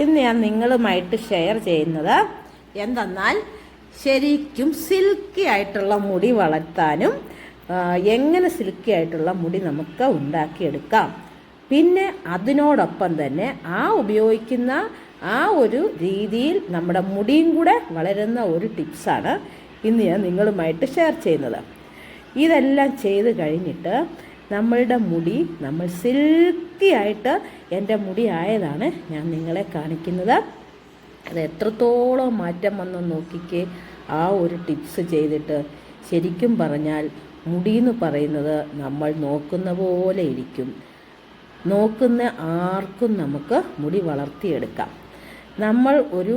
ഇന്ന് ഞാൻ നിങ്ങളുമായിട്ട് ഷെയർ ചെയ്യുന്നത് എന്തെന്നാൽ ശരിക്കും സിൽക്കി ആയിട്ടുള്ള മുടി വളർത്താനും എങ്ങനെ സിൽക്കി ആയിട്ടുള്ള മുടി നമുക്ക് ഉണ്ടാക്കിയെടുക്കാം. പിന്നെ അതിനോടൊപ്പം തന്നെ ആ ഉപയോഗിക്കുന്ന ആ ഒരു രീതിയിൽ നമ്മുടെ മുടിയും കൂടെ വളരുന്ന ഒരു ടിപ്സാണ് ഇന്ന് ഞാൻ നിങ്ങളുമായിട്ട് ഷെയർ ചെയ്യുന്നത്. ഇതെല്ലാം ചെയ്ത് കഴിഞ്ഞിട്ട് നമ്മളുടെ മുടി നമ്മൾ സിൽക്കിയായിട്ട് എന്റെ മുടി ആയതാണ് ഞാൻ നിങ്ങളെ കാണിക്കുന്നത്. അത് എത്രത്തോളം മാറ്റം വന്ന് നോക്കിക്കേ ആ ഒരു ടിപ്സ് ചെയ്തിട്ട് ശരിക്കും പറഞ്ഞാൽ മുടി എന്ന് പറയുന്നത് നമ്മൾ നോക്കുന്ന പോലെ ഇരിക്കും. നോക്കുന്ന ആർക്കും നമുക്ക് മുടി വളർത്തിയെടുക്കാം. നമ്മൾ ഒരു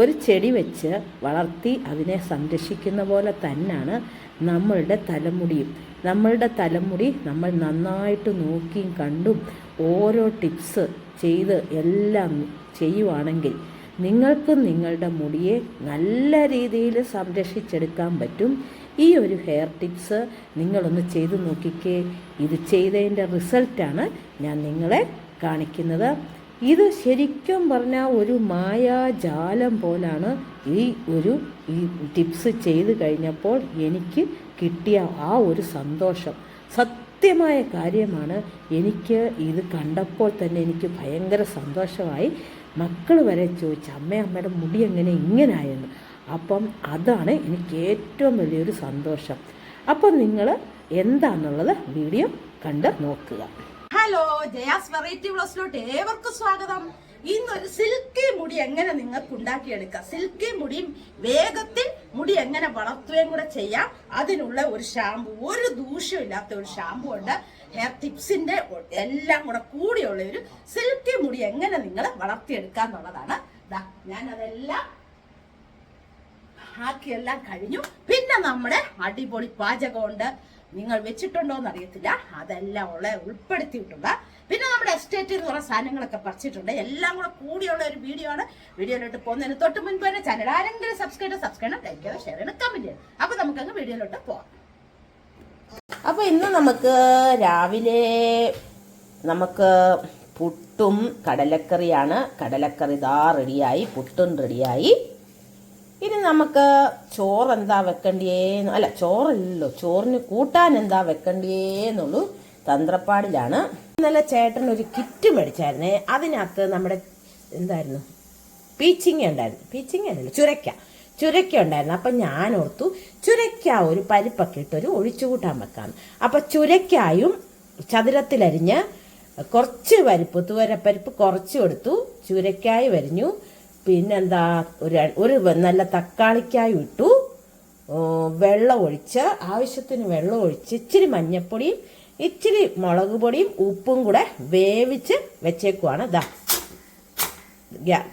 ഒരു ചെടി വെച്ച് വളർത്തി അതിനെ സംരക്ഷിക്കുന്ന പോലെ തന്നെയാണ് നമ്മളുടെ തലമുടിയും. നമ്മളുടെ തലമുടി നമ്മൾ നന്നായിട്ട് നോക്കിയും കണ്ടും ഓരോ ടിപ്സ് ചെയ്ത് എല്ലാം ചെയ്യുവാണെങ്കിൽ നിങ്ങൾക്ക് നിങ്ങളുടെ മുടിയെ നല്ല രീതിയിൽ സംരക്ഷിച്ചെടുക്കാൻ പറ്റും. ഈ ഒരു ഹെയർ ടിപ്സ് നിങ്ങളൊന്ന് ചെയ്തു നോക്കിക്കേ. ഇത് ചെയ്തതിന്റെ റിസൾട്ടാണ് ഞാൻ നിങ്ങളെ കാണിക്കുന്നത്. ഇത് ശരിക്കും പറഞ്ഞാൽ ഒരു മായാജാലം പോലാണ് ഈ ഒരു ഈ ടിപ്സ് ചെയ്ത് കഴിഞ്ഞപ്പോൾ എനിക്ക് കിട്ടിയ ആ ഒരു സന്തോഷം സത്യമായ കാര്യമാണ്. എനിക്ക് ഇത് കണ്ടപ്പോൾ തന്നെ എനിക്ക് ഭയങ്കര സന്തോഷമായി. മക്കൾ വരെ ചോദിച്ചു അമ്മ അമ്മയുടെ മുടി എങ്ങനെ ഇങ്ങനെ ആയെന്ന് അപ്പം അതാണ് എനിക്ക് ഏറ്റവും വലിയൊരു സന്തോഷം. അപ്പം നിങ്ങൾ എന്താണെന്നുള്ളത് വീഡിയോ കണ്ട് നോക്കുക. ഹലോ ജയാസ് വെറൈറ്റി വ്ളോസിലോട്ട് ഏവർക്കും സ്വാഗതം. ഇന്നൊരു സിൽക്കി മുടി എങ്ങനെ നിങ്ങൾക്ക് ഉണ്ടാക്കിയെടുക്കാം? സിൽക്കി മുടി വേഗത്തിൽ മുടി എങ്ങനെ വളർത്തുകയും കൂടെ ചെയ്യാം. അതിനുള്ള ഒരു ഷാമ്പു ഒരു ദൂഷ്യമില്ലാത്ത ഒരു ഷാമ്പു ഉണ്ട്. ഹെയർ ടിപ്സിന്റെ എല്ലാം കൂടെ കൂടിയുള്ള ഒരു സിൽക്കി മുടി എങ്ങനെ നിങ്ങൾ വളർത്തിയെടുക്കുക എന്നുള്ളതാണ്. അതെല്ലാം ആക്കിയെല്ലാം കഴിഞ്ഞു. പിന്നെ നമ്മുടെ അടിപൊളി പാചകമുണ്ട്. നിങ്ങൾ വെച്ചിട്ടുണ്ടോ എന്ന് അറിയത്തില്ല അതെല്ലാം ഉള്ള ഉൾപ്പെടുത്തിയിട്ടുണ്ട്. പിന്നെ നമ്മുടെ എസ്റ്റേറ്റിൽ നിന്ന് കുറേ സാധനങ്ങളൊക്കെ പറിച്ചിട്ടുണ്ട്. എല്ലാം കൂടെ കൂടിയുള്ള ഒരു വീഡിയോ ആണ്. വീഡിയോയിലോട്ട് പോകുന്നതിന് തൊട്ട് മുൻപ് തന്നെ ചാനൽ ആരെങ്കിലും സബ്സ്ക്രൈബ് സബ്സ്ക്രൈബ് ചെയ്യണം. ലൈക്ക് ചെയ്യണം ഷെയർ ചെയ്യണം കമന്റ് ചെയ്യണം. അപ്പോൾ നമുക്കങ്ങ് വീഡിയോയിലോട്ട് പോവാം. അപ്പോൾ ഇന്ന് നമുക്ക് രാവിലെ നമുക്ക് പുട്ടും കടലക്കറിയാണ്. കടലക്കറി ഇതാ റെഡിയായി പുട്ടും റെഡിയായി ഇനി നമുക്ക് ചോറ് എന്താ വെക്കണ്ടേന്ന് അല്ല ചോറല്ലോ ചോറിന് കൂട്ടാൻ എന്താ വെക്കണ്ടേന്നുള്ളൂ തന്ത്രപ്പാടിലാണ്. ഇന്നലെ ചേട്ടൻ ഒരു കിറ്റ് മേടിച്ചായിരുന്നേ അതിനകത്ത് നമ്മുടെ എന്തായിരുന്നു? പീച്ചിങ്ങ ഉണ്ടായിരുന്നു പീച്ചിങ്ങ അല്ലല്ലോ ചുരക്ക ചുരക്ക ഉണ്ടായിരുന്നു അപ്പം ഞാൻ ഓർത്തു ചുരക്ക ഒരു പരിപ്പൊക്കെ ഇട്ടൊരു ഒഴിച്ചു കൂട്ടാൻ വെക്കാന്ന്. അപ്പം ചുരക്കായും ചതുരത്തിലരിഞ്ഞ് കുറച്ച് പരിപ്പ് തുവരപ്പരിപ്പ് കുറച്ച് കൊടുത്തു ചുരക്കായി വരിഞ്ഞു പിന്നെന്താ ഒരു ഒരു നല്ല തക്കാളിക്കായും ഇട്ടു. വെള്ളം ഒഴിച്ച് ആവശ്യത്തിന് വെള്ളം ഒഴിച്ച് ഇച്ചിരി മഞ്ഞപ്പൊടിയും ഇച്ചിരി മുളക് പൊടിയും ഉപ്പും കൂടെ വേവിച്ച് വെച്ചേക്കുവാണ്. ദാ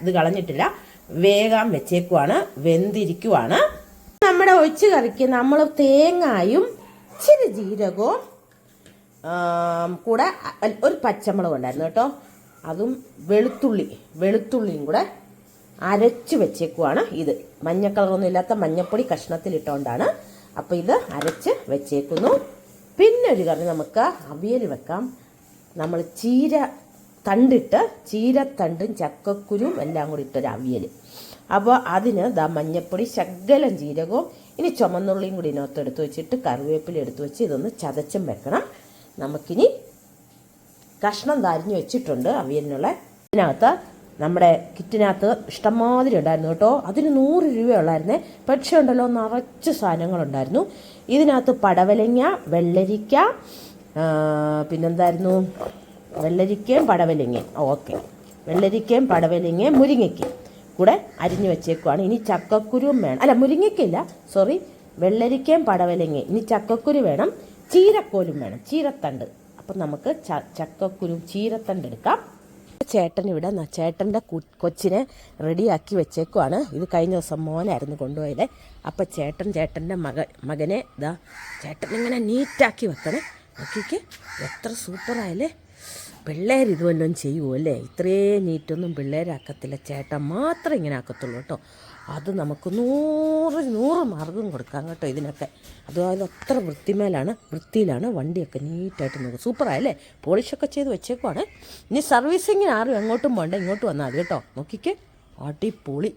ഇത് കളഞ്ഞിട്ടില്ല. വേഗം വെച്ചേക്കുവാണ് വെന്തിരിക്കുവാണ്. നമ്മുടെ ഒഴിച്ച് കറിക്ക് നമ്മൾ തേങ്ങായും ഇച്ചിരി ജീരകവും കൂടെ ഒരു പച്ചമുളക് ഉണ്ടായിരുന്നു കേട്ടോ. അതും വെളുത്തുള്ളി വെളുത്തുള്ളിയും കൂടെ അരച്ച് വെച്ചേക്കുവാണ് ഇത്. മഞ്ഞ കളറൊന്നും ഇല്ലാത്ത മഞ്ഞപ്പൊടി കഷ്ണത്തിലിട്ടുകൊണ്ടാണ് അപ്പോൾ ഇത് അരച്ച് വെച്ചേക്കുന്നു. പിന്നെ ഒരു കറി നമുക്ക് അവിയൽ വെക്കാം. നമ്മൾ ചീര തണ്ടിട്ട് ചീരത്തണ്ടും ചക്കക്കുരും എല്ലാം കൂടി ഇട്ടൊരു അവിയൽ. അപ്പോൾ അതിന് ദാ മഞ്ഞപ്പൊടി ശകലം ജീരകവും ഇനി ചുമന്നുള്ളിയും കൂടി ഇതിനകത്ത് എടുത്തു വെച്ചിട്ട് കറിവേപ്പില എടുത്തു വെച്ച് ഇതൊന്ന് ചതച്ചും വെക്കണം. നമുക്കിനി കഷ്ണം തരിഞ്ഞ് വെച്ചിട്ടുണ്ട് അവിയലിനുള്ള. ഇതിനകത്ത് നമ്മുടെ കിറ്റിനകത്ത് ഇഷ്ടംമാതിരി ഉണ്ടായിരുന്നു കേട്ടോ. അതിന് നൂറ് രൂപ ഉള്ളായിരുന്നേ പക്ഷേ ഉണ്ടല്ലോ നിറച്ച് സാധനങ്ങളുണ്ടായിരുന്നു. ഇതിനകത്ത് പടവലങ്ങ വെള്ളരിക്ക പിന്നെന്തായിരുന്നു? വെള്ളരിക്കയും പടവലങ്ങയും. ഓക്കെ. വെള്ളരിക്കയും പടവലങ്ങയും മുരിങ്ങയ്ക്കയും കൂടെ അരിഞ്ഞു വെച്ചേക്കുവാണ്. ഇനി ചക്കക്കുരുവും വേണം. അല്ല മുരിങ്ങയ്ക്കില്ല സോറി വെള്ളരിക്കയും പടവലങ്ങയും. ഇനി ചക്കക്കുരു വേണം. ചീരക്കോലും വേണം. ചീരത്തണ്ട്. അപ്പം നമുക്ക് ചക്കക്കുരും ചീരത്തണ്ട് എടുക്കാം. ചേട്ടൻ ഇവിടെ ചേട്ടന്റെ കൊച്ചിനെ റെഡിയാക്കി വെച്ചേക്കുവാണ്. ഇത് കഴിഞ്ഞ ദിവസം മോനായിരുന്നു കൊണ്ടുപോയത്. അപ്പം ചേട്ടൻ ചേട്ടന്റെ മക മകനെ ഇതാ ചേട്ടൻ ഇങ്ങനെ നീറ്റാക്കി വെക്കണേ. നോക്കിക്ക് എത്ര സൂപ്പറായല്ലേ? പിള്ളേർ ഇതുവല്ലോ ചെയ്യുമല്ലേ ഇത്രയും നീറ്റൊന്നും പിള്ളേരാക്കത്തില്ല. ചേട്ടൻ മാത്രം ഇങ്ങനെ ആക്കത്തുള്ളൂ കേട്ടോ. അത് നമുക്ക് നൂറ് നൂറ് മാർഗം കൊടുക്കാം കേട്ടോ ഇതിനൊക്കെ. അതുപോലെ അത്ര വൃത്തിമേലാണ് വൃത്തിയിലാണ് വണ്ടിയൊക്കെ നീറ്റായിട്ട് നോക്കും സൂപ്പറായല്ലേ? പോളിഷൊക്കെ ചെയ്ത് വെച്ചേക്കുവാണ്. ഇനി സർവീസിങ്ങിന് ആരും എങ്ങോട്ടും പോകണ്ട ഇങ്ങോട്ട് വന്നാൽ മതി കേട്ടോ. നോക്കിക്കേ. അടിപൊളി.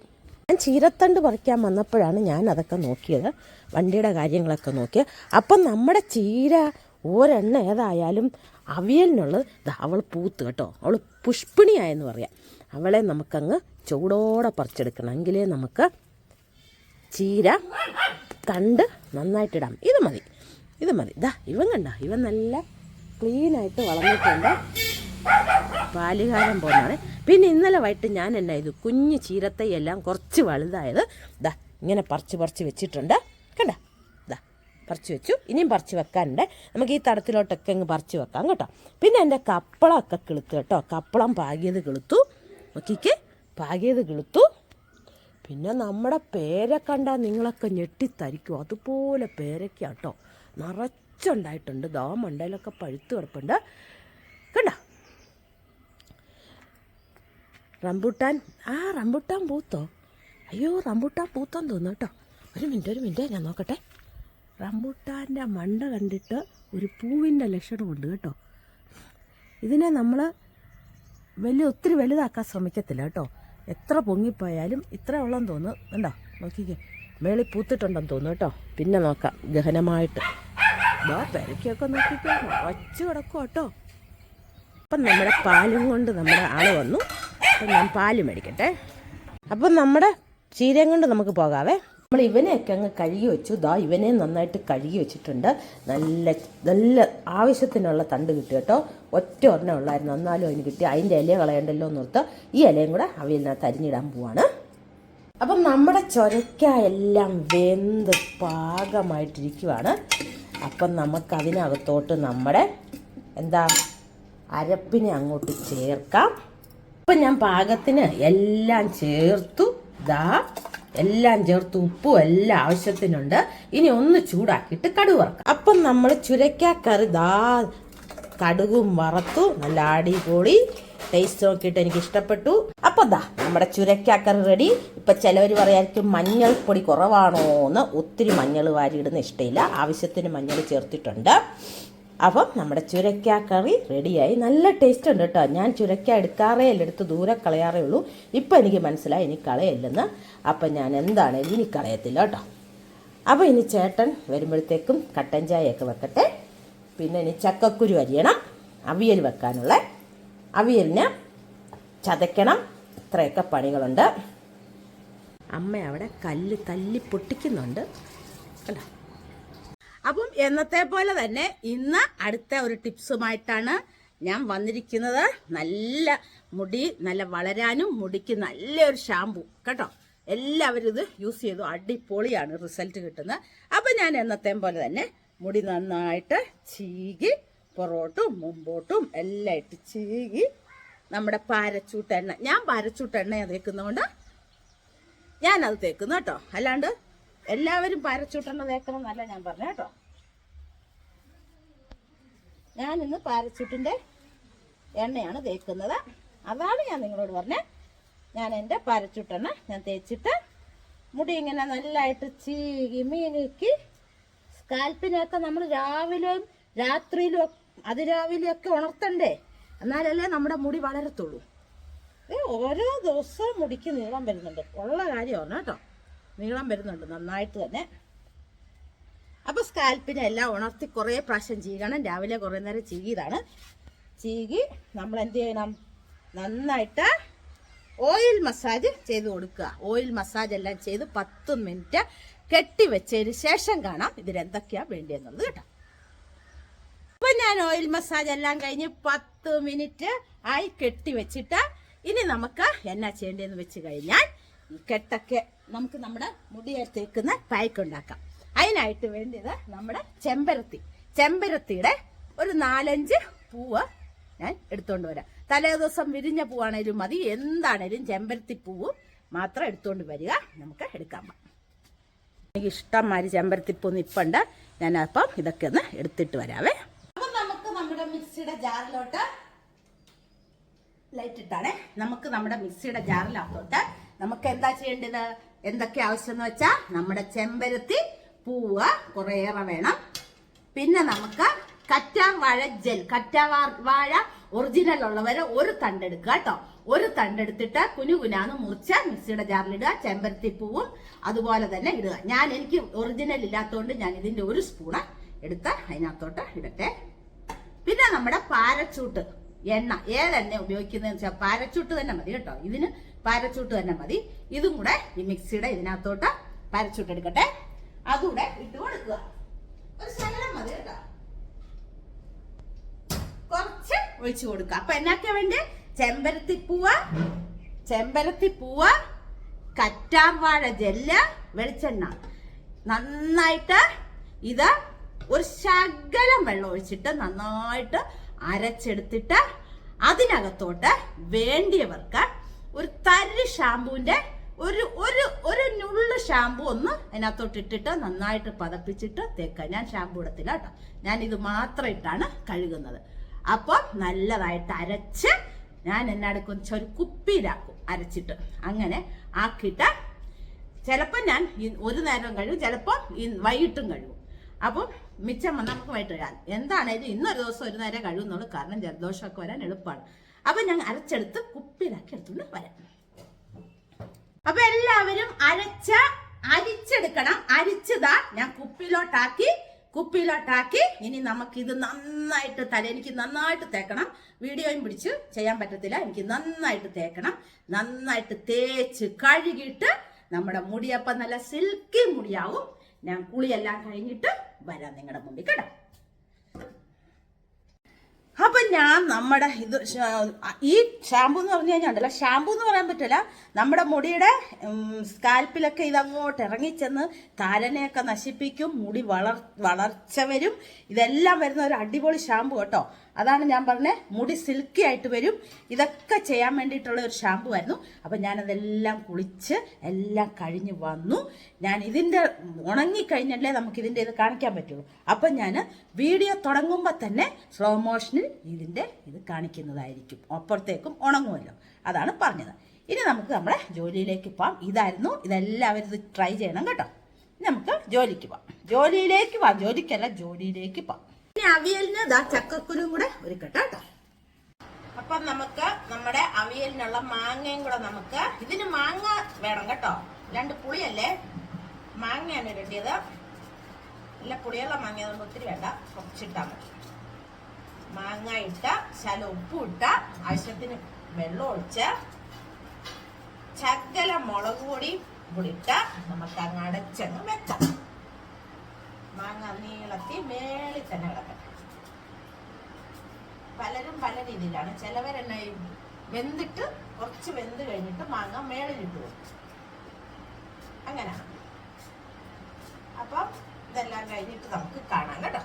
ഞാൻ ചീരത്തണ്ട് പറിക്കാൻ വന്നപ്പോഴാണ് ഞാൻ അതൊക്കെ നോക്കിയത്. വണ്ടിയുടെ കാര്യങ്ങളൊക്കെ നോക്കിയത് അപ്പം നമ്മുടെ ചീര ഒരെണ്ണ ഏതായാലും അവിയലിനുള്ളത്. അവൾ പൂത്ത് കേട്ടോ. അവൾ പുഷ്പിണിയായെന്ന് പറയാം. അവളെ നമുക്കങ്ങ് ചൂടോടെ പറിച്ചെടുക്കണം. എങ്കിലേ നമുക്ക് ചീര തണ്ട് നന്നായിട്ടിടാം. ഇത് മതി. ഇത് മതി. ഇതാ ഇവൻ കണ്ട? ഇവൻ നല്ല ക്ലീനായിട്ട് വളർന്നിട്ടുണ്ട്. പാലുകാലം പോകുന്നതാണ് പിന്നെ ഇന്നലെ വൈകിട്ട് ഞാൻ എന്നാ ഇത് കുഞ്ഞു ചീരത്തൈ എല്ലാം കുറച്ച് വലുതായത് ദാ ഇങ്ങനെ പറിച്ച് പറിച്ച് വെച്ചിട്ടുണ്ട്. കണ്ട? ദാ പറിച്ച് വെച്ചു. ഇനിയും പറിച്ച് വെക്കാനുണ്ട്. നമുക്ക് ഈ തടത്തിലോട്ടൊക്കെ അങ്ങ് പറിച്ച് വെക്കാം കേട്ടോ. പിന്നെ എന്റെ കപ്പളമൊക്കെ കിളുത്തു കേട്ടോ. കപ്പളം പാകിയത് കിളുത്തു. നോക്കിക്ക് പാകിയത് കിളുത്തു. പിന്നെ നമ്മുടെ പേര കണ്ടാൽ നിങ്ങളൊക്കെ ഞെട്ടിത്തരിക്കും. അതുപോലെ പേരയ്ക്ക കേട്ടോ നിറച്ചുണ്ടായിട്ടുണ്ട്. ദാ മണ്ടയിലൊക്കെ പഴുത്ത് കിടപ്പുണ്ട്. കണ്ട? റംബുട്ടാൻ ആ റംബുട്ടാൻ പൂത്തോ? അയ്യോ റംബുട്ടാൻ പൂത്തോന്ന് തോന്നുന്നു കേട്ടോ. ഒരു മിനിറ്റ് ഒരു മിനിറ്റ് ഞാൻ നോക്കട്ടെ. റംബുട്ടാന്റെ മണ്ട കണ്ടിട്ട് ഒരു പൂവിന്റെ ലക്ഷണമുണ്ട് കേട്ടോ. ഇതിനെ നമ്മൾ വലിയ ഒത്തിരി വലുതാക്കാൻ ശ്രമിക്കത്തില്ല കേട്ടോ. എത്ര പൊങ്ങിപ്പോയാലും ഇത്ര ഉള്ളെന്ന് തോന്നുന്നു. കണ്ടോ? നോക്കിക്കേ. മേളിൽ പൂത്തിട്ടുണ്ടെന്ന് തോന്നുന്നു കേട്ടോ. പിന്നെ നോക്കാം. ഗഹനമായിട്ട്. ആ പെരക്കൊക്കെ നോക്കിക്കോ. വച്ച് കിടക്കും കേട്ടോ. അപ്പം നമ്മുടെ പാലും കൊണ്ട് നമ്മുടെ ആൾ വന്നു. അപ്പം ഞാൻ പാൽ മേടിക്കട്ടെ. അപ്പം നമ്മുടെ ചീരയും കൊണ്ട് നമുക്ക് പോകാവേ. നമ്മൾ ഇവനെയൊക്കെ അങ്ങ് കഴുകി വെച്ചു. ദാ ഇവനെ നന്നായിട്ട് കഴുകി വെച്ചിട്ടുണ്ട്. നല്ല നല്ല ആവശ്യത്തിനുള്ള തണ്ട് കിട്ടി കേട്ടോ. ഒറ്റ ഒരെണ്ണം ഉള്ളായിരുന്നു. എന്നാലും അതിന് കിട്ടി. അതിന്റെ ഇല കളയണ്ടല്ലോ എന്നോർത്ത് ഈ ഇലയും കൂടെ അവയിലിനകത്ത് അരിഞ്ഞിടാൻ പോവാണ്. അപ്പം നമ്മുടെ ചൊരക്ക എല്ലാം വെന്ത് പാകമായിട്ടിരിക്കുവാണ്. അപ്പം നമുക്ക് അതിനകത്തോട്ട് നമ്മുടെ എന്താ അരപ്പിനെ അങ്ങോട്ട് ചേർക്കാം. അപ്പം ഞാൻ പാകത്തിന് എല്ലാം ചേർത്തു. ദാ എല്ലാം ചേർത്ത് ഉപ്പും എല്ലാം ആവശ്യത്തിനുണ്ട്. ഇനി ഒന്ന് ചൂടാക്കിയിട്ട് കടുക് വറക്കാം. അപ്പം നമ്മൾ ചുരക്കാക്കറി ദാ കടുകും വറുത്തു. നല്ല അടിപൊളി. ടേസ്റ്റ് നോക്കിയിട്ട് എനിക്ക് ഇഷ്ടപ്പെട്ടു. അപ്പോൾ ദാ നമ്മുടെ ചുരക്കാക്കറി റെഡി ഇപ്പം ചിലവർ പറയായിരിക്കും മഞ്ഞൾപ്പൊടി കുറവാണോ എന്ന് ഒത്തിരി മഞ്ഞൾ വാരിയിടുന്ന ഇഷ്ടമില്ല ആവശ്യത്തിന് മഞ്ഞൾ ചേർത്തിട്ടുണ്ട്. അപ്പം നമ്മുടെ ചുരക്ക കറി റെഡിയായി. നല്ല ടേസ്റ്റ് ഉണ്ട് കേട്ടോ ഞാൻ ചുരക്ക എടുക്കാറേ അല്ല എടുത്ത് ദൂരെ കളയാറേ ഉള്ളൂ. ഇപ്പം എനിക്ക് മനസ്സിലായി ഇനി കളയല്ലെന്ന്. അപ്പം ഞാൻ എന്താണെങ്കിലും ഇനി കളയത്തില്ല കേട്ടോ അപ്പോൾ ഇനി ചേട്ടൻ വരുമ്പോഴത്തേക്കും കട്ടൻ ചായയൊക്കെ വെക്കട്ടെ. പിന്നെ ഇനി ചക്കക്കുരു അരിയണം. അവിയൽ വെക്കാനുള്ള. അവിയലിന് ചതയ്ക്കണം. ഇത്രയൊക്കെ പണികളുണ്ട്. അമ്മ അവിടെ കല്ല് തല്ലി പൊട്ടിക്കുന്നുണ്ട്. കണ്ടോ? അപ്പം എന്നത്തെ പോലെ തന്നെ ഇന്ന് അടുത്ത ഒരു ടിപ്സുമായിട്ടാണ് ഞാൻ വന്നിരിക്കുന്നത്. നല്ല മുടി നല്ല വളരാനും മുടിക്ക് നല്ലൊരു ഷാമ്പു കേട്ടോ? എല്ലാവരും ഇത് യൂസ് ചെയ്തു. അടിപൊളിയാണ് റിസൾട്ട് കിട്ടുന്നത്. അപ്പം ഞാൻ എന്നത്തെ പോലെ തന്നെ മുടി നന്നായിട്ട് ചീകി പൊറോട്ടും മുമ്പോട്ടും എല്ലാം ഇട്ട് ചീകി നമ്മുടെ പാരച്ചൂട്ടെണ്ണ ഞാൻ പാരച്ചൂട്ടെണ്ണ തേക്കുന്നതുകൊണ്ട് ഞാനത് തേക്കുന്നു കേട്ടോ. അല്ലാണ്ട് എല്ലാവരും പാരച്ചൂട്ടെണ്ണ തേക്കണമെന്നല്ല ഞാൻ പറഞ്ഞ കേട്ടോ. ഞാൻ ഇന്ന് പാരച്ചൂട്ടിന്റെ എണ്ണയാണ് തേക്കുന്നത്. അതാണ് ഞാൻ നിങ്ങളോട് പറഞ്ഞത് ഞാൻ എന്റെ പാരച്ചൂട്ടെണ്ണ ഞാൻ തേച്ചിട്ട് മുടി ഇങ്ങനെ നല്ലതായിട്ട് ചീകി മീനിക്കി സ്കാൽപ്പിനെയൊക്കെ നമ്മൾ രാവിലെയും രാത്രിയിലും അതിരാവിലെയൊക്കെ ഉണർത്തണ്ടേ? എന്നാലല്ലേ നമ്മുടെ മുടി വളരത്തുള്ളൂ. ഓരോ ദിവസവും മുടിക്ക് നീളം വരുന്നുണ്ട്. ഉള്ള കാര്യമാണ് കേട്ടോ. നീളം വരുന്നുണ്ട് നന്നായിട്ട് തന്നെ. അപ്പോൾ സ്കാൽപ്പിനെ എല്ലാം ഉണർത്തി കുറേ പ്രാവശ്യം ചീകണം. രാവിലെ കുറേ നേരം ചീകിയതാണ്. ചീകി നമ്മൾ എന്ത് ചെയ്യണം? നന്നായിട്ട് ഓയിൽ മസാജ് ചെയ്ത് കൊടുക്കുക. ഓയിൽ മസാജ് എല്ലാം ചെയ്ത് പത്ത് മിനിറ്റ് കെട്ടി വെച്ചതിന് ശേഷം കാണാം ഇതിലെന്തൊക്കെയാണ് വേണ്ടിയെന്നുള്ളത് കേട്ടോ. അപ്പൊ ഞാൻ ഓയിൽ മസാജ് എല്ലാം കഴിഞ്ഞ് പത്ത് മിനിറ്റ് ആയി കെട്ടി വെച്ചിട്ട് ഇനി നമുക്ക് എന്നാ ചെയ്യേണ്ടതെന്ന് വെച്ച് കഴിഞ്ഞാൽ കെട്ടൊക്കെ നമുക്ക് നമ്മുടെ മുടിയേത്തേക്കുന്ന പായ്ക്ക് ഉണ്ടാക്കാം അതിനായിട്ട് വേണ്ടിയത് നമ്മുടെ ചെമ്പരത്തി. ചെമ്പരത്തിയുടെ ഒരു നാലഞ്ച് പൂവ് ഞാൻ എടുത്തുകൊണ്ട് വരാം. തലേ ദിവസം വിരിഞ്ഞ പൂവാണേലും മതി. എന്താണേലും ചെമ്പരത്തി പൂവ് മാത്രം എടുത്തുകൊണ്ട് വരിക. നമുക്ക് എടുക്കാൻ എനിക്ക് ഇഷ്ടംമാതിരി ചെമ്പരത്തിപ്പൂ നിപ്പുണ്ട്. ഞാൻ അപ്പം ഇതൊക്കെ ഒന്ന് എടുത്തിട്ട് വരാവേ. അപ്പം നമുക്ക് നമ്മുടെ മിക്സിയുടെ ജാറിലോട്ട് ലൈറ്റ് ഇട്ടാണേ. നമുക്ക് നമ്മുടെ മിക്സിയുടെ ജാറിനകത്തോട്ട് നമുക്ക് എന്താ ചെയ്യേണ്ടത്? എന്തൊക്കെ ആവശ്യം എന്ന് വെച്ചാൽ നമ്മുടെ ചെമ്പരത്തി പൂവ് കുറേയേറെ വേണം. പിന്നെ നമുക്ക് കറ്റാവാഴ ജെൽ കറ്റാവാ വാഴ ഒറിജിനൽ ഉള്ളവര് ഒരു തണ്ടെടുക്കുക കേട്ടോ. ഒരു തണ്ടെടുത്തിട്ട് കുനുകുനാന്ന് മുറിച്ച് മിക്സിയുടെ ജാറിലിടുക ചെമ്പരത്തി പൂവും അതുപോലെ തന്നെ ഇടുക. ഞാൻ എനിക്ക് ഒറിജിനൽ ഇല്ലാത്തതുകൊണ്ട് ഞാൻ ഇതിന്റെ ഒരു സ്പൂണ് എടുത്ത് അതിനകത്തോട്ട് ഇടട്ടെ. പിന്നെ നമ്മുടെ പാരച്ചൂട്ട് എണ്ണ. ഏതെണ്ണ ഉപയോഗിക്കുന്നതെന്ന് വെച്ചാൽ പാരച്ചൂട്ട് തന്നെ മതി കേട്ടോ. ഇതിന് പാരച്ചൂട്ട് തന്നെ മതി. ഇതും കൂടെ ഈ മിക്സിയുടെ ഇതിനകത്തോട്ട് പാരച്ചൂട്ട് എടുക്കട്ടെ. അതുകൂടെ ഇട്ട് കൊടുക്കുക. ഒരു ശകലം മതി കേട്ടോ. കുറച്ച് ഒഴിച്ചു കൊടുക്കുക. അപ്പൊ എന്നാക്കാ വേണ്ടി? ചെമ്പരത്തിപ്പൂവ് ചെമ്പരത്തിപ്പൂവ് കറ്റാർവാഴ ജെല്ല് വെളിച്ചെണ്ണ. നന്നായിട്ട് ഇത് ഒരു ശകലം വെള്ളം ഒഴിച്ചിട്ട് നന്നായിട്ട് അരച്ചെടുത്തിട്ട് അതിനകത്തോട്ട് വേണ്ടിയവർക്ക് ഒരു തരി ഷാമ്പൂവിന്റെ ഒരു ഒരു ഒരു നുള്ളു ഷാമ്പു ഒന്ന് അതിനകത്തോട്ട് ഇട്ടിട്ട് നന്നായിട്ട് പതപ്പിച്ചിട്ട് തേക്കുക. ഞാൻ ഷാമ്പു ഇടത്തില്ല കേട്ടോ. ഞാൻ ഇത് മാത്രം ഇട്ടാണ് കഴുകുന്നത്. അപ്പം നല്ലതായിട്ട് അരച്ച് ഞാൻ എന്നാടുക്കും ഒരു കുപ്പിയിലാക്കും അരച്ചിട്ട്. അങ്ങനെ ആക്കിയിട്ട് ചിലപ്പോൾ ഞാൻ ഒരു നേരം കഴിവും ചിലപ്പോൾ വൈകിട്ടും കഴിവും അപ്പം മിച്ചം നമുക്ക് വൈകിട്ട് കഴിയാം എന്താണേലും ഇന്നൊരു ദിവസം ഒരു നേരം കഴിയുന്നുള്ളൂ. കാരണം ജലദോഷമൊക്കെ വരാൻ എളുപ്പമാണ്. അപ്പം ഞാൻ അരച്ചെടുത്ത് കുപ്പിയിലാക്കി എടുത്തുകൊണ്ട് വരാം. അപ്പൊ എല്ലാവരും അരച്ച അരിച്ചെടുക്കണം. അരിച്ചതാ ഞാൻ കുപ്പിയിലോട്ടാക്കി കുപ്പിയിലോട്ടാക്കി. ഇനി നമുക്ക് ഇത് നന്നായിട്ട് തല എനിക്ക് നന്നായിട്ട് തേക്കണം. വീഡിയോയും പിടിച്ച് ചെയ്യാൻ പറ്റത്തില്ല. എനിക്ക് നന്നായിട്ട് തേക്കണം. നന്നായിട്ട് തേച്ച് കഴുകിയിട്ട് നമ്മുടെ മുടിയപ്പം നല്ല സിൽക്കി മുടിയാവും. ഞാൻ കുളിയെല്ലാം കഴിഞ്ഞിട്ട് വരാം നിങ്ങളുടെ മുമ്പിൽ. കേട്ടോ? അപ്പൊ ഞാൻ നമ്മുടെ ഇത് ഈ ഷാമ്പു എന്ന് പറഞ്ഞു കഴിഞ്ഞാൽ ഉണ്ടല്ലോ. ഷാമ്പു എന്ന് പറയാൻ പറ്റില്ല. നമ്മുടെ മുടിയുടെ സ്കാൽപ്പിലൊക്കെ ഇതങ്ങോട്ട് ഇറങ്ങിച്ചെന്ന് താരനെയൊക്കെ നശിപ്പിക്കും മുടി വളർ വളർച്ച വരും. ഇതെല്ലാം വരുന്ന ഒരു അടിപൊളി ഷാമ്പു കേട്ടോ. അതാണ് ഞാൻ പറഞ്ഞത് മുടി സിൽക്കി ആയിട്ട് വരും. ഇതൊക്കെ ചെയ്യാൻ വേണ്ടിയിട്ടുള്ള ഒരു ഷാമ്പു ആയിരുന്നു. അപ്പം ഞാനതെല്ലാം കുളിച്ച് എല്ലാം കഴിഞ്ഞ് വന്നു. ഞാൻ ഇതിന്റെ ഉണങ്ങിക്കഴിഞ്ഞല്ലേ നമുക്ക് ഇതിന്റെ ഇത് കാണിക്കാൻ പറ്റുള്ളൂ. അപ്പം ഞാൻ വീഡിയോ തുടങ്ങുമ്പോൾ തന്നെ സ്ലോ മോഷനിൽ ഇതിന്റെ ഇത് കാണിക്കുന്നതായിരിക്കും. അപ്പുറത്തേക്കും ഉണങ്ങുമല്ലോ. അതാണ് പറഞ്ഞത്. ഇനി നമുക്ക് നമ്മുടെ ജോലിയിലേക്ക് പോവാം. ഇതായിരുന്നു. ഇതെല്ലാവരും ഇത് ട്രൈ ചെയ്യണം കേട്ടോ. നമുക്ക് ജോലിക്ക് പോവാം. ജോലിയിലേക്ക് പോവാം. ജോലിക്കല്ല ജോലിയിലേക്ക് പോവാം. ഇനി അവിയലിന് ഇതാ ചക്കക്കുരും കൂടെ ഒരുക്കട്ടെ കേട്ടോ അപ്പം നമുക്ക് നമ്മുടെ അവിയലിനുള്ള മാങ്ങയും കൂടെ നമുക്ക് ഇതിന് മാങ്ങ വേണം കേട്ടോ. രണ്ട് പുളിയല്ലേ? മാങ്ങയാണ് ഇടേണ്ടത് നല്ല പുളിയുള്ള മാങ്ങ അതുകൊണ്ട് ഒത്തിരി വേണ്ട. കുറച്ചിട്ടാൽ മതി. മാങ്ങ ഇട്ട ശല ഉപ്പും ഇട്ട ആവശ്യത്തിന് വെള്ളം ഒഴിച്ച് ചക്കല മുളക് പൊടി കൂടി ഇട്ട നമുക്ക് അങ്ങ് അടച്ചങ്ങ് വെക്കാം. മാങ്ങ നീളത്തി മേളിൽ തന്നെ കിടക്കട്ടെ പലരും പല രീതിയിലാണ്. ചിലവരെന്നെ വെന്തിട്ട് കുറച്ച് വെന്ത് കഴിഞ്ഞിട്ട് മാങ്ങ മേളിലിട്ട് വെക്കും അങ്ങനെ അപ്പം ഇതെല്ലാം കഴിഞ്ഞിട്ട് നമുക്ക് കാണാം കേട്ടോ.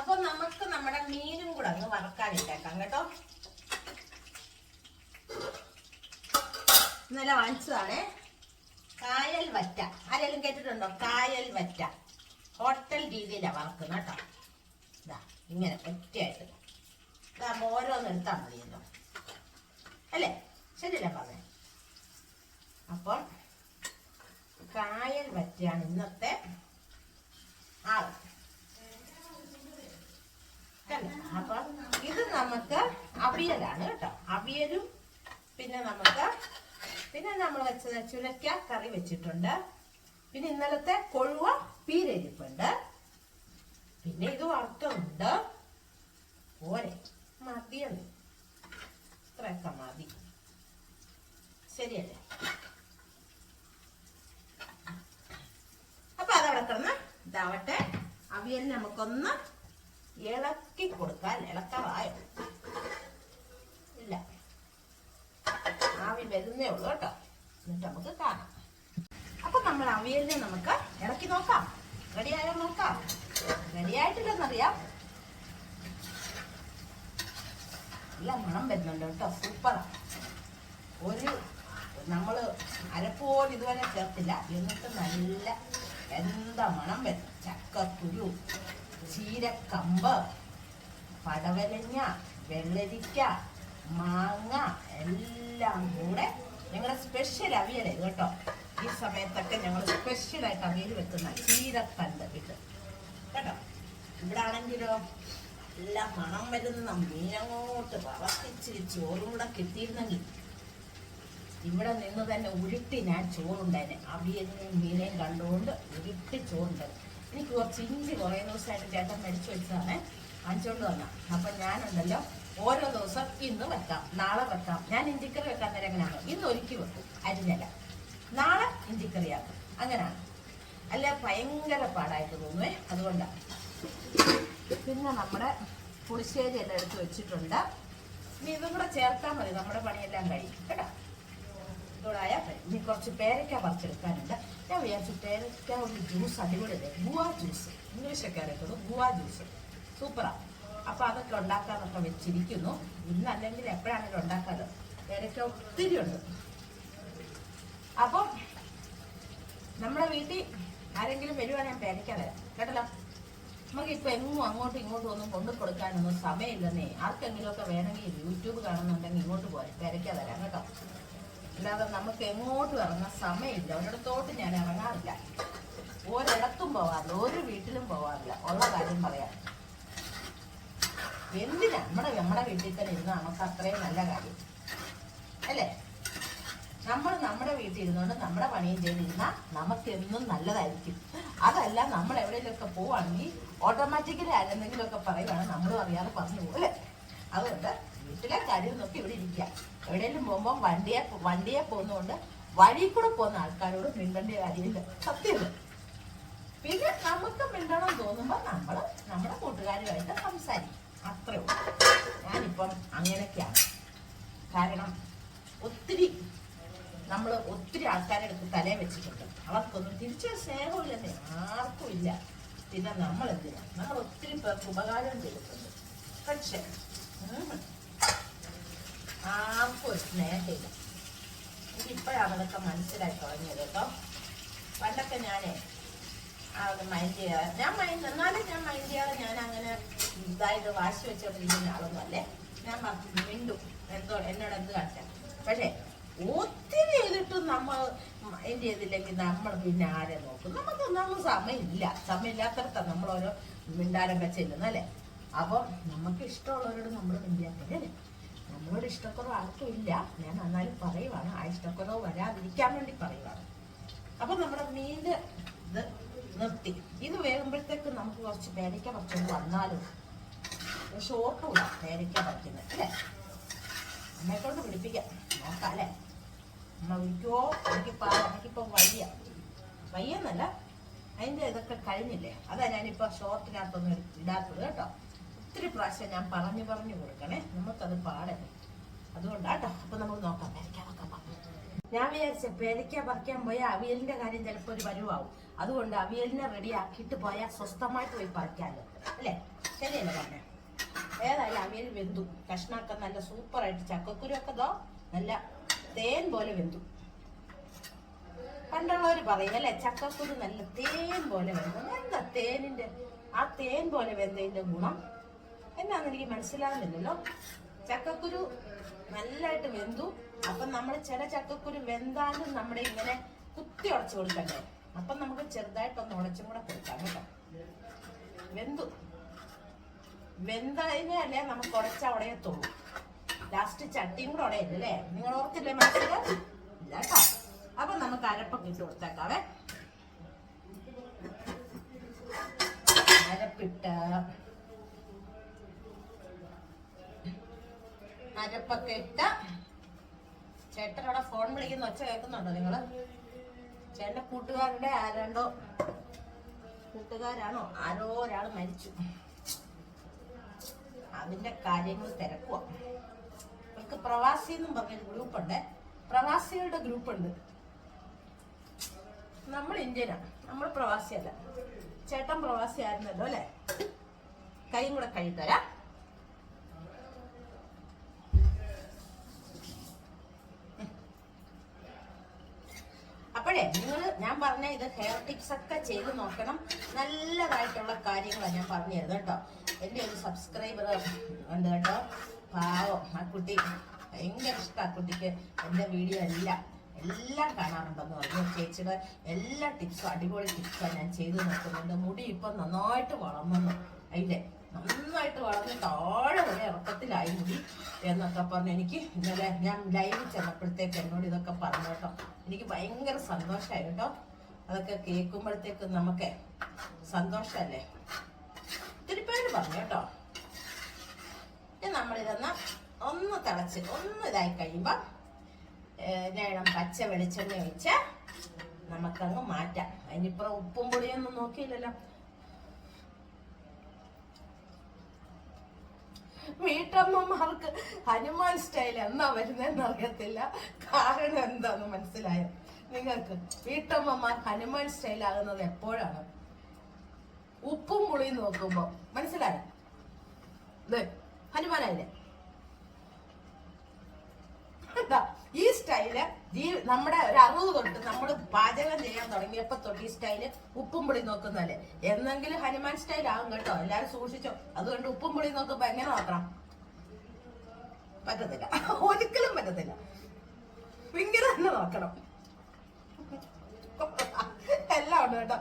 അപ്പൊ നമുക്ക് നമ്മുടെ മീനും കൂടെ അങ്ങ് വറക്കാനിട്ടേക്കാം കേട്ടോ. ഇന്നലെ വാങ്ങിച്ചതാണേ. കായൽ വറ്റ. ആരെങ്കിലും കേട്ടിട്ടുണ്ടോ? കായൽ വറ്റ. ഹോട്ടൽ രീതിയിലാണ് വറക്കുന്നത് കേട്ടോ. ഇതാ ഇങ്ങനെ ഒറ്റയായിട്ട്. ഇതാ ഓരോന്ന് എടുത്താൽ മതിയല്ലോ. അല്ലേ? ശരിയല്ലേ പറഞ്ഞേ അപ്പോൾ കായൽ വറ്റയാണ് ഇന്നത്തെ ആൾ അപ്പൊ ഇത് നമുക്ക് അവിയലാണ് കേട്ടോ. അവിയലും പിന്നെ നമുക്ക് പിന്നെ നമ്മൾ വെച്ചത് ചുരക്ക കറി വെച്ചിട്ടുണ്ട്. പിന്നെ ഇന്നലത്തെ കൊഴുവ പീരരിപ്പുണ്ട്. പിന്നെ ഇത് വറുത്തുണ്ട്. പോരെ. മതിയെന്ന്. ഇത്രയൊക്കെ മതി. ശരിയല്ലേ? അപ്പൊ അതവിടെ കിടന്ന് ഇതാവട്ടെ. അവിയൽ നമുക്കൊന്ന് ഇളക്കി കൊടുക്കാൻ ഇളക്കാറായോ ഇല്ല ആവി വരുന്നേ ഉള്ളൂ കേട്ടോ. എന്നിട്ട് നമുക്ക് കാണാം. അപ്പൊ നമ്മൾ അവിയലിനെ നമുക്ക് ഇറക്കി നോക്കാം. റെഡിയായോ നോക്കാം. റെഡിയായിട്ടില്ലെന്നറിയാം നല്ല മണം വരുന്നുണ്ട് കേട്ടോ. സൂപ്പറാ ഒരു നമ്മൾ അരപ്പോലും ഇതുവരെ ചേർത്തില്ല. എന്നിട്ട് നല്ല എന്താ മണം വരും ചക്കക്കുരു ചീരക്കമ്പ് പടവലങ്ങ വെള്ളരിക്ക മാങ്ങ എല്ലാം കൂടെ ഞങ്ങളുടെ സ്പെഷ്യൽ അവിയൽ കേട്ടോ. ഈ സമയത്തൊക്കെ ഞങ്ങൾ സ്പെഷ്യലായിട്ട് അവിയൽ വെക്കുന്ന ചീരക്കല്ല് ഇത്. കേട്ടോ? ഇവിടെ ആണെങ്കിലോ എല്ലാം മണം വരുന്ന മീനങ്ങോട്ട് വളർത്തിച്ചിരി ചോറും കൂടെ കിട്ടിയിരുന്നെങ്കിൽ ഇവിടെ നിന്ന് തന്നെ ഉരുട്ടി ഞാൻ ചോറുണ്ടേനെ അവിയലിനെയും മീനെയും കണ്ടുകൊണ്ട് ഉരുട്ടി ചോറുണ്ടായിരുന്നു എനിക്ക് കുറച്ച് ഇഞ്ചി കുറേ ദിവസമായിട്ട് ചേട്ടൻ മരിച്ചു വെച്ചതാണ്. വാങ്ങിച്ചുകൊണ്ട് വന്ന. അപ്പം ഞാനുണ്ടല്ലോ ഓരോ ദിവസം ഇന്ന് വെക്കാം നാളെ വെക്കാം. ഞാൻ ഇഞ്ചിക്കറി വെക്കാൻ നേരം എങ്ങനെയാണോ ഇന്ന് ഒരുക്കി വെക്കും അരിഞ്ഞല. നാളെ ഇഞ്ചിക്കറിയാക്കും. അങ്ങനെയാണ്. അല്ല? ഭയങ്കര പാടായിട്ട് തോന്നുവേ. അതുകൊണ്ടാണ് പിന്നെ നമ്മുടെ പുളിശ്ശേരി എല്ലാം എടുത്ത് വെച്ചിട്ടുണ്ട്. ഇനി ഇതും കൂടെ ചേർത്താൽ മതി. നമ്മുടെ പണിയെല്ലാം കഴിയും. കേട്ടോ? ഇതോടായാൽ ഇനി കുറച്ച് പേരയ്ക്ക പറിച്ചെടുക്കാനുണ്ട്. ഞാൻ വിചാരിച്ചു പേരയ്ക്ക ഒരു ജ്യൂസ് അടിപൊളി ഗുവ ജ്യൂസ്. ഇംഗ്ലീഷൊക്കെ അറിയത്തുള്ളൂ ഗുവ ജ്യൂസ്. സൂപ്പറാണ് അപ്പോൾ അതൊക്കെ ഉണ്ടാക്കാന്നൊക്കെ വെച്ചിരിക്കുന്നു. ഇന്ന് അല്ലെങ്കിൽ എപ്പോഴാണെങ്കിലും ഉണ്ടാക്കാറ്? പേരയ്ക്ക ഒത്തിരി ഉണ്ട്. അപ്പം നമ്മുടെ വീട്ടിൽ ആരെങ്കിലും വരുവാണെങ്കിൽ പേരയ്ക്ക വരാം. കേട്ടല്ലോ? നമുക്ക് ഇപ്പൊ എങ്ങും അങ്ങോട്ടും ഇങ്ങോട്ടും ഒന്നും കൊണ്ടു കൊടുക്കാനൊന്നും സമയമില്ലെന്നേ. ആർക്കെങ്കിലും ഒക്കെ വേണമെങ്കിൽ യൂട്യൂബ് കാണുന്നുണ്ടെങ്കിൽ ഇങ്ങോട്ട് പോരെ. തിരക്കാ തരാം കേട്ടോ. അല്ലാതെ നമുക്ക് എങ്ങോട്ടും ഇറങ്ങാൻ സമയമില്ല. ഒരിടത്തോട്ട് ഞാൻ ഇറങ്ങാറില്ല. ഒരിടത്തും പോവാറില്ല ഒരു വീട്ടിലും പോവാറില്ല ഉള്ള കാര്യം പറയാം. എന്തിനാ? നമ്മുടെ നമ്മുടെ വീട്ടിൽ തന്നെ ഇരുന്ന് നമുക്ക് അത്രയും നല്ല കാര്യം. അല്ലേ? നമ്മൾ നമ്മുടെ വീട്ടിൽ ഇരുന്നുകൊണ്ട് നമ്മുടെ പണിയും ചെയ്തിരുന്നാൽ നമുക്ക് എന്നും നല്ലതായിരിക്കും. അതല്ല നമ്മൾ എവിടെയെങ്കിലുമൊക്കെ പോവാണെങ്കിൽ ഓട്ടോമാറ്റിക്കലി ആരെന്തെങ്കിലുമൊക്കെ പറയുവാണെങ്കിൽ നമ്മളും അറിയാതെ പറഞ്ഞു പോലെ അതുകൊണ്ട് വീട്ടിലെ കാര്യം നോക്കി ഇവിടെ ഇരിക്കുക. എവിടെയെങ്കിലും പോകുമ്പോൾ വണ്ടിയെ വണ്ടിയെ പോകുന്നതുകൊണ്ട് വഴി കൂടെ പോകുന്ന ആൾക്കാരോട് മിണ്ടേണ്ട കാര്യമില്ല. സത്യമല്ല പിന്നെ നമുക്ക് മിണ്ടണം തോന്നുമ്പോൾ നമ്മൾ നമ്മുടെ കൂട്ടുകാരുമായിട്ട് സംസാരിക്കും. അത്രേ ഉള്ളൂ. ഞാനിപ്പം അങ്ങനെയൊക്കെയാണ്. കാരണം ഒത്തിരി നമ്മൾ ഒത്തിരി ആൾക്കാരെ എടുത്ത് തലേ വെച്ചിട്ടുണ്ട്. അവർക്കൊന്നും തിരിച്ചു സ്നേഹമില്ലെന്നേ ആർക്കും ഇല്ല. പിന്നെ നമ്മൾ എന്തിനാ നമ്മൾ ഒത്തിരി പേർക്ക് ഉപകാരം ചെയ്തിട്ടുണ്ട്. പക്ഷെ ആർക്കും ഒരു സ്നേഹമില്ല. എനിക്കിപ്പോഴാണ് അതൊക്കെ മനസ്സിലായി തുടങ്ങിയത് കേട്ടോ. പണ്ടൊക്കെ ഞാനേ ഒന്ന് മൈൻഡ് ഞാൻ മൈൻഡ് എന്നാലും ഞാൻ മൈൻഡ് ചെയ്യാതെ ഞാൻ അങ്ങനെ ഇതായിട്ട് വാശി വെച്ചോണ്ടിരിക്കുന്ന ആളൊന്നും അല്ലേ? ഞാൻ പറഞ്ഞു മിണ്ടും. എന്തോ എന്നോട് എന്ത് കാണിച്ചാൽ പക്ഷേ ഒത്തിരി ചെയ്തിട്ടും നമ്മൾ മൈൻഡ് ചെയ്തില്ലെങ്കിൽ നമ്മൾ പിന്നെ ആരെ നോക്കും? നമുക്ക് ഒന്നാമത് സമയമില്ല. സമയമില്ലാത്തടത്താണ് നമ്മൾ ഓരോ മിണ്ടാരൊക്കെ ചെല്ലുന്നത് അല്ലേ? അപ്പം നമുക്ക് ഇഷ്ടമുള്ളവരോട് നമ്മൾ മിണ്ടിയാൽ പോലെ നമ്മളോട് ഇഷ്ടക്കുറവ് ആർക്കും ഇല്ല. ഞാൻ എന്നാലും പറയുവാണ്. ആ ഇഷ്ടക്കുറവ് വരാതിരിക്കാൻ വേണ്ടി പറയുവാണ്. അപ്പൊ നമ്മുടെ മീന്റെ ഇത് നിർത്തി. ഇത് വേകുമ്പോഴത്തേക്ക് നമുക്ക് കുറച്ച് പേരയ്ക്ക പറിച്ചോണ്ട് വന്നാലും ഷോർട്ടും പേരയ്ക്ക പറ്റുന്നത് അല്ലേ? അമ്മയെ കൊണ്ട് പിടിപ്പിക്കാം. നോക്കാം അല്ലേ അമ്മ വിളിക്കുവോ എനിക്ക് എനിക്കിപ്പോ വയ്യ. വയ്യെന്നല്ല അതിന്റെ ഇതൊക്കെ കഴിഞ്ഞില്ലേ? അതാ ഞാനിപ്പോ ഷോർട്ടിനകത്തൊന്നും ഇടാത്തത് കേട്ടോ. ഒത്തിരി പ്രാവശ്യം ഞാൻ പറഞ്ഞു പറഞ്ഞു കൊടുക്കണേ. നമുക്കത് പാടല്ലേ അതുകൊണ്ടാട്ടോ അപ്പൊ നമുക്ക് നോക്കാം പേരയ്ക്ക. ഞാൻ വിചാരിച്ച പേരയ്ക്ക പറിക്കാൻ പോയ അവിയലിന്റെ കാര്യം ചിലപ്പോൾ ഒരു വരുവാകും അതുകൊണ്ട് അവിയലിനെ റെഡി ആക്കിയിട്ട് പോയാൽ സ്വസ്ഥമായിട്ട് പോയി പറിക്കാമല്ലോ അല്ലേ? ശരിയല്ലേ പറഞ്ഞേ? ഏതായാലും അവിയൽ വെന്തു. കഷ്ണമൊക്കെ നല്ല സൂപ്പറായിട്ട് ചക്കക്കുരു ഒക്കെ ദോ നല്ല തേൻ പോലെ വെന്തു. പണ്ടുള്ളവർ പറയും അല്ലെ ചക്കക്കുരു നല്ല തേൻ പോലെ വെന്തു. എന്താ തേനിന്റെ? ആ തേൻ പോലെ വെന്തതിന്റെ ഗുണം? എന്നാന്ന് എനിക്ക് മനസ്സിലാകുന്നില്ലല്ലോ ചക്കക്കുരു നല്ലതായിട്ട് വെന്തു. അപ്പൊ നമ്മൾ ചില ചക്കക്കുരു വെന്താലും നമ്മുടെ ഇങ്ങനെ കുത്തി ഉടച്ചു കൊടുക്കണ്ടേ? അപ്പൊ നമുക്ക് ചെറുതായിട്ടൊന്ന് ഉടച്ചും കൂടെ കൊടുക്കാം കേട്ടോ. വെന്തു. വെന്തതിനല്ലേ നമുക്ക് ഉടച്ച ഉടയത്തുള്ളൂ ലാസ്റ്റ് ചട്ടിയും കൂടെ ഉടയല്ലേ നിങ്ങൾ ഓർത്തില്ലേ മനസ്സിൽ ഇല്ല കേട്ടോ. അപ്പൊ നമുക്ക് അരപ്പൊക്കെ ഇട്ട് കൊടുത്തേക്കാവേ. അരപ്പിട്ട് അരപ്പൊക്കെ ഇട്ട ചേട്ടൻ അവിടെ ഫോൺ വിളിക്കുന്ന ഒച്ച കേൾക്കുന്നുണ്ടോ നിങ്ങൾ? ചേട്ടന്റെ കൂട്ടുകാരുടെ ആരാണ്ടോ? കൂട്ടുകാരാണോ? ആരോ ഒരാൾ മരിച്ചു. അതിന്റെ കാര്യങ്ങൾ തിരക്കുക അവർക്ക് പ്രവാസി എന്നും പറഞ്ഞൊരു ഗ്രൂപ്പുണ്ട്. പ്രവാസികളുടെ ഗ്രൂപ്പ് ഉണ്ട് നമ്മൾ ഇന്ത്യനാണ് നമ്മൾ പ്രവാസിയല്ല. ചേട്ടൻ പ്രവാസി ആയിരുന്നല്ലോ അല്ലേ? കൈയും കൂടെ കഴിത്തരാം പറഞ്ഞ ഇത് ഹെയർ ടിപ്സ് ഒക്കെ ചെയ്ത് നോക്കണം. നല്ലതായിട്ടുള്ള കാര്യങ്ങളാണ് ഞാൻ പറഞ്ഞു തരുന്നത് കേട്ടോ. എന്റെ ഒരു സബ്സ്ക്രൈബർ ഉണ്ട് കേട്ടോ. പാവം ആ കുട്ടി. ഭയങ്കര ഇഷ്ടം ആ കുട്ടിക്ക്. എന്റെ വീഡിയോ എല്ലാം. എല്ലാം കാണാറുണ്ടെന്ന് പറഞ്ഞു. ചേച്ചിയുടെ എല്ലാ ടിപ്സും അടിപൊളി ടിപ്സാണ് ഞാൻ ചെയ്ത് നോക്കുന്നുണ്ട്. മുടി ഇപ്പം നന്നായിട്ട് വളർന്നു. അതിന്റെ നന്നായിട്ട് വളർന്ന് താഴെ വരെ ഇറക്കത്തിലായി മുടി എന്നൊക്കെ പറഞ്ഞു എനിക്ക് ഇന്നലെ ഞാൻ ലൈവിൽ ചെന്നപ്പോഴത്തേക്ക് എന്നോട് ഇതൊക്കെ പറഞ്ഞു കേട്ടോ. എനിക്ക് ഭയങ്കര സന്തോഷമായി കേട്ടോ. അതൊക്കെ കേൾക്കുമ്പോഴത്തേക്ക് നമുക്ക് സന്തോഷമല്ലേ? ഒത്തിരി പേര് പറഞ്ഞു കേട്ടോ. ഇനി നമ്മളിതൊന്ന് ഒന്ന് തിളച്ച് ഒന്ന് ഇതായി കഴിയുമ്പോൾ നേരം പച്ച വെളിച്ചെണ്ണ ഒഴിച്ച് നമുക്കങ്ങ് മാറ്റാം. അതിനിപ്പുറം ഉപ്പും പൊടിയൊന്നും നോക്കിയില്ലല്ലോ. വീട്ടമ്മമാർക്ക് ഹനുമാൻ സ്റ്റൈൽ എന്നാ വരുന്നതെന്ന് അറിയത്തില്ല. കാരണം എന്താന്ന് മനസ്സിലായോ? നിങ്ങൾക്ക് വീട്ടമ്മമാർ ഹനുമാൻ സ്റ്റൈൽ ആകുന്നത് എപ്പോഴാണ്? ഉപ്പും പുളിയും നോക്കുമ്പോ മനസ്സിലായോ? ദേ, ഹനുമാനായില്ലേ? ഈ സ്റ്റൈൽ ജീ നമ്മുടെ ഒരു അറുപത് തൊട്ട് നമ്മൾ പാചകം ചെയ്യാൻ തുടങ്ങിയപ്പോ തൊട്ട് ഈ സ്റ്റൈൽ ഉപ്പും പുളി നോക്കുന്നല്ലേ എന്നെങ്കിലും ഹനുമാൻ സ്റ്റൈൽ ആകും കേട്ടോ. എല്ലാരും സൂക്ഷിച്ചോ. അതുകൊണ്ട് ഉപ്പും പുളി നോക്കുമ്പോ എങ്ങനെ നോക്കണം? പറ്റത്തില്ല. ഒരിക്കലും പറ്റത്തില്ല. ഇങ്ങനെ തന്നെ നോക്കണം. എല്ലാം ഉണ്ട് കേട്ടോ.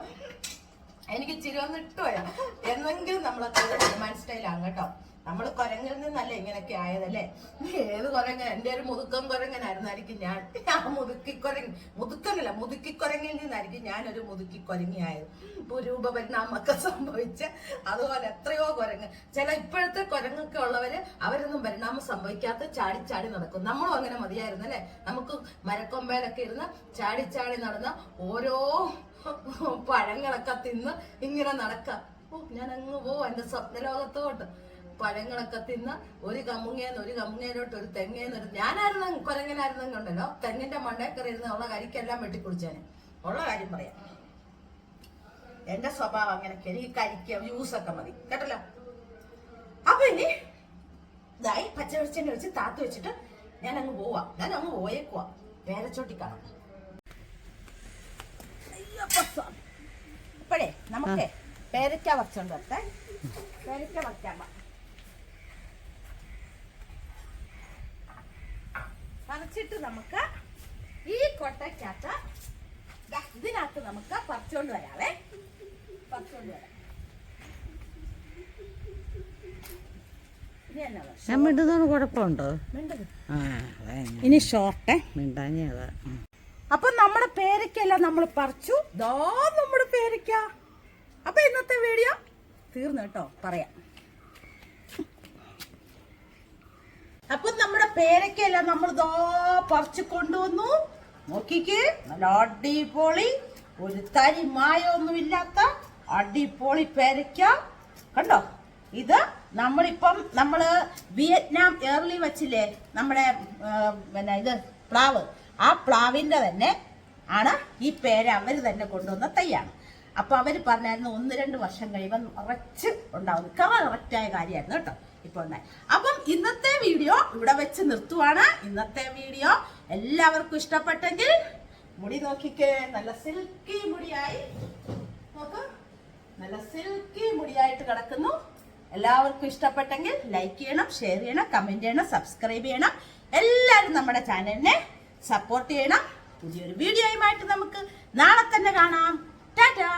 എനിക്ക് ചിരി വന്ന് ഇട്ടുപോയാ എന്നെങ്കിലും നമ്മളൊക്കെ ഹനുമാൻ സ്റ്റൈലാണ് കേട്ടോ. നമ്മൾ കുരങ്ങിൽ നിന്നല്ല ഇങ്ങനെയൊക്കെ ആയതല്ലേ ഏത് കുരങ്ങൻ എന്റെ ഒരു മുതുക്കം കുരങ്ങനായിരുന്നായിരിക്കും ഞാൻ. ആ മുതുക്കി കുരങ്ങ് മുതുക്കനല്ല മുതുക്കി കുരങ്ങിൽ നിന്നായിരിക്കും ഞാനൊരു മുതുക്കി കുരങ്ങി ആയത്. രൂപപരിണാമൊക്കെ സംഭവിച്ച് അതുപോലെ എത്രയോ കുരങ്ങ്. ചില ഇപ്പോഴത്തെ കുരങ്ങൊക്കെ ഉള്ളവര് അവരൊന്നും പരിണാമം സംഭവിക്കാത്ത ചാടി ചാടി നടക്കും. നമ്മളും അങ്ങനെ മതിയായിരുന്നു അല്ലേ? നമുക്ക് മരക്കൊമ്പയിലൊക്കെ ഇരുന്ന് ചാടി ചാടി നടന്ന ഓരോ പഴങ്ങളൊക്കെ തിന്ന് ഇങ്ങനെ നടക്ക. ഓ ഞാൻ അങ്ങ് പോവും എന്റെ സ്വപ്നലോകത്തോട്ട്. പഴങ്ങളൊക്കെ തിന്ന് ഒരു കമ്മുങ്ങേന്ന് ഒരു കമ്മുങ്ങേനോട്ട് ഒരു തെങ്ങേന്ന് ഒരു ഞാനായിരുന്നു കുരങ്ങനായിരുന്നെങ്കിൽ ഉണ്ടല്ലോ തെങ്ങിന്റെ മണ്ടേക്കറി ഇരുന്ന് ഉള്ള കരിക്കെല്ലാം വെട്ടിക്കുടിച്ചേനെ ഉള്ള കാര്യം പറയാം. എന്റെ സ്വഭാവം അങ്ങനെ എനിക്ക് കരിക്ക ജ്യൂസൊക്കെ മതി. കേട്ടല്ലോ? അപ്പൊ ഇനി ഇതായി പച്ച വെളിച്ചെണ്ണ വെച്ച് താത്തു വെച്ചിട്ട് ഞാൻ അങ്ങ് പോവാ. ഞാൻ അങ്ങ് പോയേക്കുവാ. പേരച്ചോട്ടി കാണാം. സ്വാമി. നമുക്ക് പേരക്ക വച്ചോണ്ട് വരട്ടെ പേരക്ക വയ്ക്കാൻ വാ. പറിച്ചിട്ട് നമുക്ക് ഈ കൊട്ടയ്ക്കകത്ത് ഇതിനകത്ത് നമുക്ക് പറിച്ചോണ്ട് വരാവേ പറിച്ചോണ്ട് വരാം ഇനി? ഞാൻ കുഴപ്പമുണ്ടോ ഷോർട്ടേ മിണ്ടാഞ്ഞ അതാ ഉം. അപ്പൊ നമ്മുടെ പേരക്കല്ല നമ്മൾ പറിച്ചു. ദാ നമ്മുടെ പേരക്ക അപ്പൊ ഇന്നത്തെ വീഡിയോ തീർന്നു കേട്ടോ. പറയാം. അപ്പൊ നമ്മുടെ പേരക്കല്ല നമ്മൾ ദാ പറിച്ചു കൊണ്ടുവന്നു. നോക്കിക്ക്. നല്ല അടിപൊളി. ഒരു തരി മായൊന്നും ഇല്ലാത്ത അടിപൊളി പേരക്ക കണ്ടോ? ഇത് നമ്മളിപ്പം നമ്മൾ വിയറ്റ്നാം ഏർലി വച്ചില്ലേ? നമ്മുടെ പിന്നെ ഇത് പ്ലാവ്. ആ പ്ലാവിന്റെ തന്നെ ആണ് ഈ പേര് അവർ തന്നെ കൊണ്ടുവന്ന തൈയാണ് അപ്പൊ അവർ പറഞ്ഞായിരുന്നു ഒന്ന് രണ്ട് വർഷം കഴിയുമ്പോൾ നിറച്ച് ഉണ്ടാവും. കറക്റ്റായ കാര്യമായിരുന്നു കേട്ടോ ഇപ്പൊ ഉണ്ടായി അപ്പം ഇന്നത്തെ വീഡിയോ ഇവിടെ വെച്ച് നിർത്തുവാണ്. ഇന്നത്തെ വീഡിയോ എല്ലാവർക്കും ഇഷ്ടപ്പെട്ടെങ്കിൽ മുടി നോക്കിക്കേ. നല്ല സിൽക്കി മുടിയായി. നല്ല സിൽക്കി മുടിയായിട്ട് കിടക്കുന്നു. എല്ലാവർക്കും ഇഷ്ടപ്പെട്ടെങ്കിൽ ലൈക്ക് ചെയ്യണം ഷെയർ ചെയ്യണം കമന്റ് ചെയ്യണം സബ്സ്ക്രൈബ് ചെയ്യണം. എല്ലാവരും നമ്മുടെ ചാനലിനെ സപ്പോർട്ട് ചെയ്യണം. പുതിയൊരു വീഡിയോയുമായിട്ട് നമുക്ക് നാളെ തന്നെ കാണാം. ടാറ്റാ!